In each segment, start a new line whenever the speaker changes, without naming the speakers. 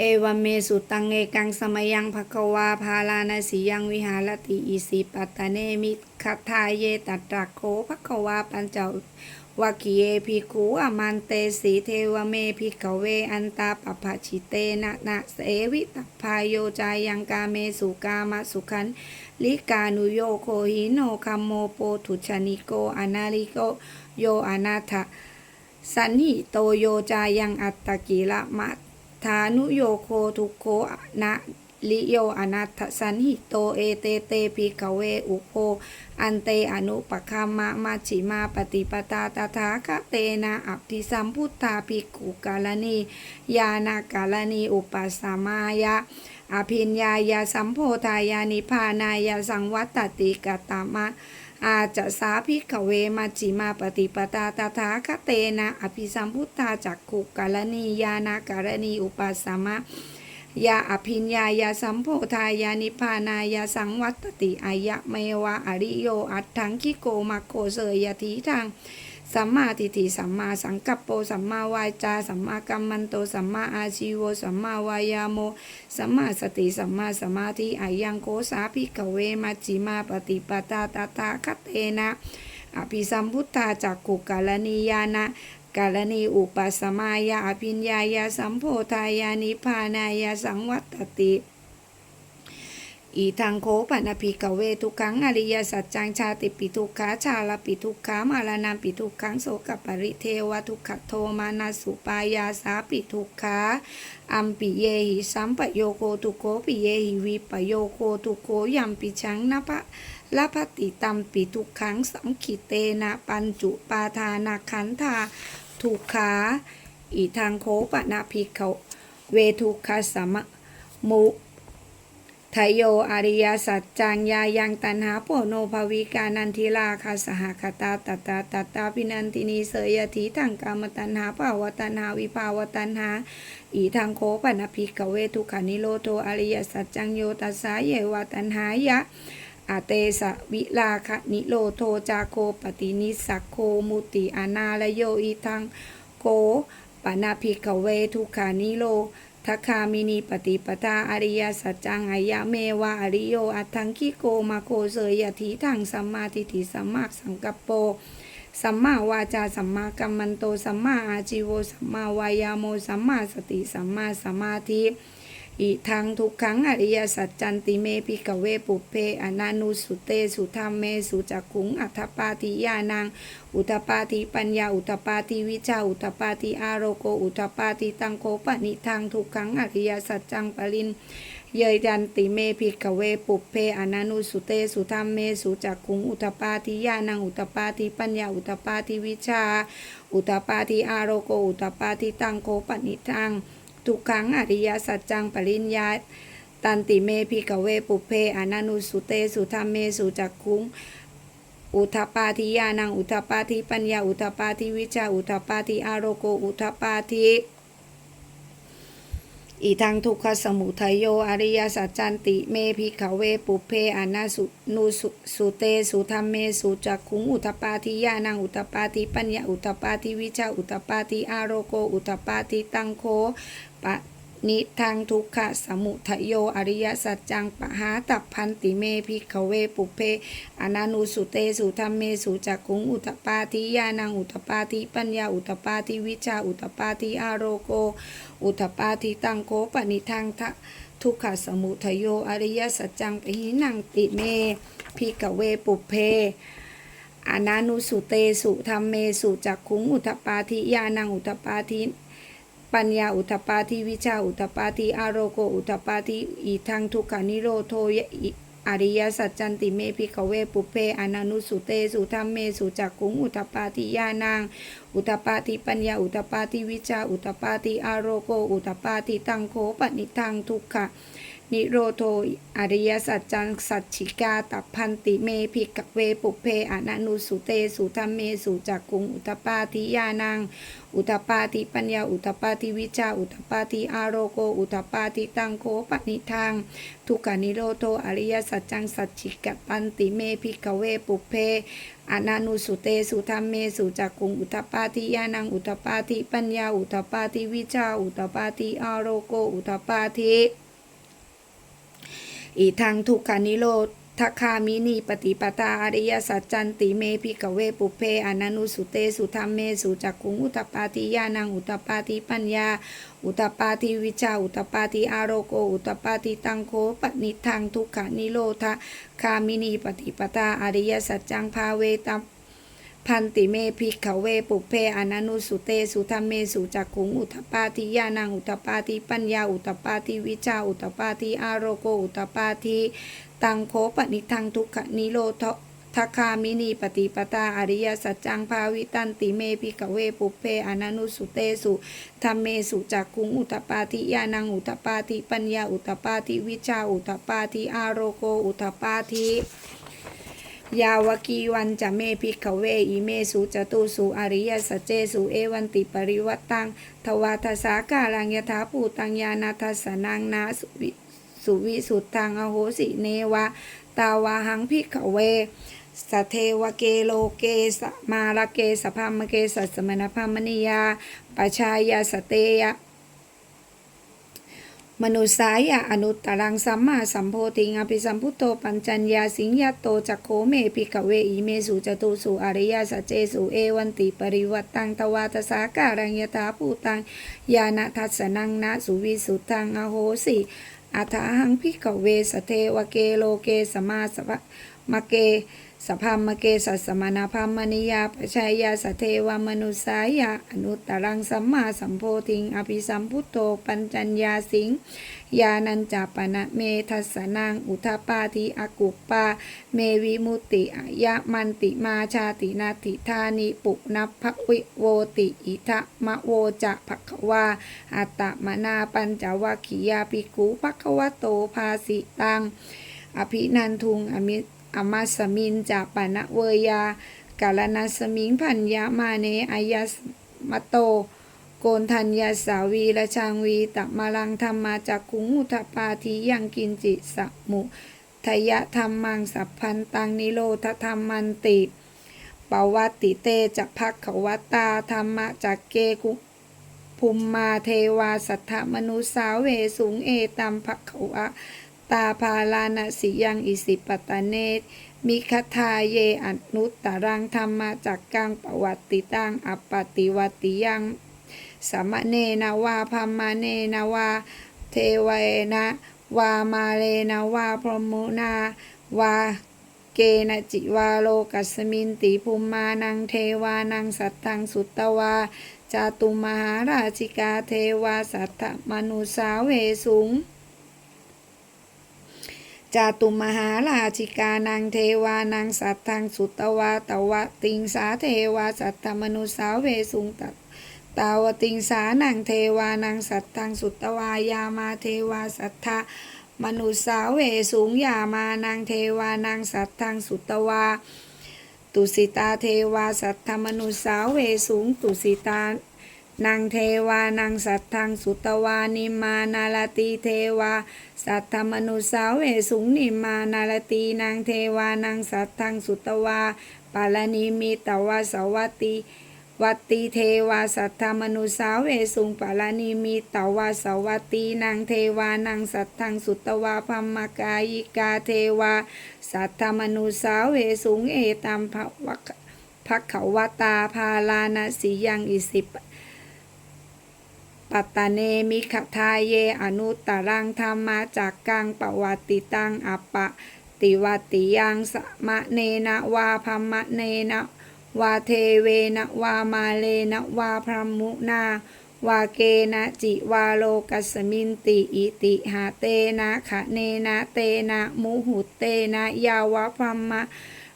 เอวเมสุตังเอกังสมยังภควาพาลานาสียังวิหารติอิสิปัตตเนมิคัทาเยตัตตะโคภควาปัญจวาคีเยภิกขุอมันเตสีเทวเมภิกขเวอันตาปปะชิเตนะนะเสวิตพายโยจายังกาเมสุกามะสุขันลิกานุโยโคหิโนคัมโมโปทุชนิโกอนาลิโกโยอนาถะสันหิโตโยจายังอัตตกิละมะ ทานุโยโคทุโคนะลิโยอนัตสันหิโตเอเตเตปิกเวอุโพอันเตอนุปคัมมะมาชิมาปฏิปตาตถาคเตนะอัพทิสัมพุทธาภิกุกาลนียานากาลนีอุปสมายะอภิญญายาสัมโพธายานิพานายาสังวัตติกตามะ อาจะสาพิกเวมาจิมาปฏิปตาตถาคเตนะอภิสัมพุทธาจักขุกาลนียานาการณีอุปสมะยาอภิญญายาสัมโพธายานิพานายาสังวัตติอายะเมวะอริโยอัตถังคิโกมาโคเสยยทีทาง สัมมาทิฏฐิสัมมาสังกัปโปสัมมาวาจาสัมมากัมมันโตสัมมาอาชีโวสัมมาวายาโมสัมมาสติสัมมาสมาธิอายังโกสาภิกเวมัจจิมาปฏิปตาตถาคเตนะอภิสัมพุทธาจักขุกาลนียานะกาลนีอุปสมายาอภิญญายาสัมโพธายานิพานายาสังวัตติ อีทางโคปนภิกเวทุกขังอริยสัจจังชาติปิทุกขาชาลปิทุกขามาลานาปิทุกขังโสกปริเทวทุกขโทมานาสุปายาสาปิทุกขาอัมปิเยหิสัมปโยโคทุโคปิเยหิวิปโยโคทุโคยัมปิชังนภะละพติตัมปิทุกขังสัมขิเตนะปัญจุปาทานาขันธาทุกขาอีทางโคปนาภิกขเวทุกขสัมมุ ทโยอริยสัจจังยายังตันหาโปโนภวิกานันทิลาคาสหคตาตตาตตาปินันตินีเสยทีทังกามตันหาภาวตันหาวิภาวตันหาอีทางโคปนภิกขเวทุขานิโรโทอริยสัจจังโยตัสสาเยวตันหายะอาเตสะวิลาคะนิโรโทจาโคปตินิสักโคมุติอนาลโยอีทางโคปนาภิกขเวทุขานิโรทัคคามินีปฏิปทาอริยสัจจังอายะเมวะอริโยอัทังคิโกมาโคเสยยะทีทังสัมมาทิฏฐิสัมมาสังกัปโปสัมมาวาจาสัมมากัมมันโตสัมมาอาชิโวสัมมาวายาโมสัมมาสติสัมมาสมาธิ อีทางทุกขังอริยสัจจันติเมพิกเวปุเพอนานุสุเตสุธรรมเมสุจักขุงอัฏฐปาติยานังอุตปาติปัญญาอุตปาติวิชาอุตปาติอาโรโกอุตปาติตังโคปนิทางทุกขังอริยสัจจังปรินเยยันติเมพิกเวปุเพอนานุสุเตสุธรรมเมสุจักขุงอุตปาติยานังอุตปาติปัญญาอุตปาติวิชา อุตปาติอาโรโกอุตปาติตังโคปนิทาง ทุกขังอริยสัจจังปริญญาตันติเมพิกเวปุเพอนานุสุเตสุธรรมเมสุจักคุงอุทปาทิยานังอุทปาทิปัญญาอุทปาทิวิชาอุทปาทิอารโกอุทปาทิ อีทางทุกขสมุทัยโยอริยสัจจันติเมพิขเวปุเพอนาสุนุสุเตสุธรรมเมสุจักขุงอุตปาทิยานังอุตปาทิปัญญาอุตปาทิวิชาอุตปาทิอาโรโกอุตปาทิตังโคปะ นิทางทุกขะสมุทโยอริยสัจจังปหาตับพันติเมพิขเวปุเพอนานุสุเตสุธรรมเมสุจักขุงอุตปาทิยานังอุตปาทิปัญญาอุตปาทิวิชาอุตปาทิอาโรโก อุตปาทิตังโคปนิทางทะทุกขะสมุทโยอริยสัจจังปหินังติเมพิขเวปุเพอนานุสุเตสุธรรมเมสุจักขุงอุตปาทิยานังอุตปาทิ ปัญญาอุทปาทิวิชาอุทปาทิอารโกอุทปาทิอีทางทุกขานิโรโทยอริยสัจจันติเมพิขเวปุเพอนานุสุเตสุธรรมเมสุจักขุงอุตปาทิยานางอุตปาทิปัญญาอุตปาทิวิชาอุตปาทิอารโกอุตปาทิตังโคปนิทังทุกขะ นิโรโทอริยสัจจังสัจฉิกาตัพพันติเมภิกขเวปุเพอนันุสุเตสุธรรมเมสุจักกุงอุตปปาทิยานังอุตปปาทิปัญญาอุตปปาทิวิชาอุตปปาทิอารโก อุตปปาทิตังโคปนิทังทุกขานิโรโทอริยสัจจังสัจฉิกตันติเมภิกขเวปุเพอนันุสุเตสุธรรมเมสุจักกุงอุตปปาทิยานังอุตปปาทิปัญญาอุตปปาทิวิชาอุตปปาทิอารโก อุตปปาทิ อีทางทุกขานิโรธทคามินีปฏิปตาอริยสัจจันติเมพิกเวปุเพอนันุสุเตสุธรรมเมสุจักขุงอุตปาติยานังอุตปาติปัญญา อุตปาติวิชาอุตปาติอารโก อุตปาติตังโคปนิทังทุกขานิโรธคามินีปฏิปตาอริยสัจจังภาเวตัม พันติเมภิกขเวปุเพอนันุสุเตสุธรรมเมสุจักขุงอุทปาทิยานังอุทปาทิปัญญาอุทปาทิวิชาอุทปาทิอารโกอุทปาทิตังโคปนิทังทุกขนิโรธทัคามินีปฏิปตาอริยสัจจังภาวิตันติเมภิกขเวปุเพอนันุสุเตสุธรรมเมสุจักขุงอุทปาทิยานังอุทปาทิปัญญาอุทปาทิวิชาอุทปาทิอารโกอุทปปาทิ ยาวกีวันจะเมพิกขเวอิเมสุจตุสุอริยสเจสุเอวันติปริวัตตังทวาทสาการังยถาปูตังยานาทสนังนาสุวิสุวิสุทธังอโหสิเนวะ ตาวาหังพิกขเวสเทวเกโลเกสมาลเกสพามเกสัสมณพามนิยาปชายาสเตยะ มนุสายะอนุตตรังสัมมาสัมโพธิงอภิสัมพุโตปัญจัญญาสิงยโตจักโขเมภิกเวอิเมสุจตุสุอริยสัจเจสุเอวันติปริวัตตังตวาทสาการังยถาภูตังยานทัสนังนะสุวิสุทังอโหสิอัฏฐาหังภิกเวสเทวเกโลเกสมาสภะมะเก สพามเกสัสสมนาพามนิยาปชัยยาสเทวมนุสายะอนุตตรังสัมมาสัมโพธิง อภิสัมพุตโตปัญจัญญาสิงยานันจาปนะเมทัสนังอุทปาทิอากุปปา เมวิมุตติอายะมันติมาชาตินาติธานิปุนัพพวิโวติอิทะมะโวจะภควาอัตตมนาปัญจวัคคียาปิกุภควโตภาสิตังอภินันทุงอมิ อมัสมินจากปนะเวยากาลนัสมิงพันยามาเนอายสมโต โกนทัญญาสาวีละชางวีตะมาลังธรรมาจากกุงอุทปาทิยังกินจิสมุทยะธรรมังสัพพันตังนิโรธธรรมันติปวัตติเตจักพักขวัตตาธรรมะจักเกกุภูมิมาเทวาสัทธมนุสาเวสุงเอตัมภขวะ ตาพาลานสิยังอิสิปตะเนตมิคทาเยอนุตตรังธรรมาจากกังปวัตติตังอปปติวัติยังสมะเนนะวาพัมมาเนนะวา เทวเอนะวามาเลนะวาพรหมุนาวาเกนจิวาโลกัสมินติภูมานังเทวานังสัตตังสุตตวาจาตุมหาราชิกาเทวาสัทธมนุสาเวสุง จาตุมหาราชิกานังเทวานังสัตทังสุตวาตวะติงสาเทวาสัตตมนุสาวเวสุงตัตาวติงสานังเทวานังสัตทังสุตวายามาเทวาสัทธมนุสาวเวสุงยามานังเทวานังสัตทังสุตวา ตุสิตาเทวาสัทธมนุสาวเวสุงตุสิตา นางเทวานังสัตทังสุตวานิมานาลตีเทวา สัทธมนุสาเวสุงนิมานาลตีนางเทวานังสัตทังสุตวาปาลนิมิตวาสวัตติวัตติเทวาสัทธมนุสาเวสุงปาลนิมิตาวาสวัตตีนางเทวานังสัตทังสุตวาพัมมกายิกาเทวา สัทธมนุสาเวสุงเอตัมภวะภขวตาพาลานสียังอิสิป ปัตตเนมิขทายเยอนุตตรังธรรมาจากกังปวัตติตังอปะติวัติยังสมะเนนะวาพมะเนนะวาเทเวนะวามาเลนะวาพรมุนาวาเกนะจิวาโลกัสมินติอิติหาเตนะขะเนนะเตนะมุหุเตนะยาวะพรมะ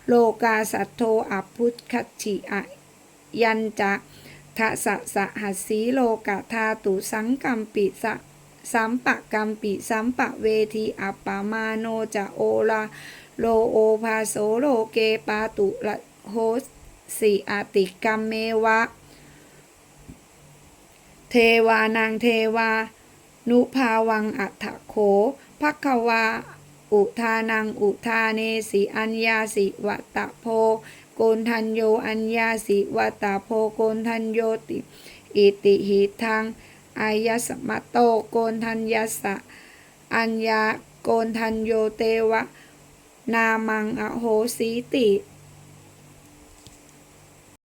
โลกาสัทโทอพุทคัจฉิอยันจะ ทะสะสะหัสสีโลกะธาตุสังกัมปิสะสัมปะกัมปิสัมปะเวทีอัปปามาโนจะโอลาโลโอภาโสโลเกปาตุละโหสิอาติกัมเมวะ เทวานางเทวา นุภาวังอัฏฐโขภักวา อุทานังอุทาเนสิอัญญาสิวัตโพ นทันโยอัญญาสิวตาโพโกนทันโยติอิติหิทังอายสมะโตโกนทันยัสสะอัญญาโกนทันโยเตวะ นามังอโหสีติ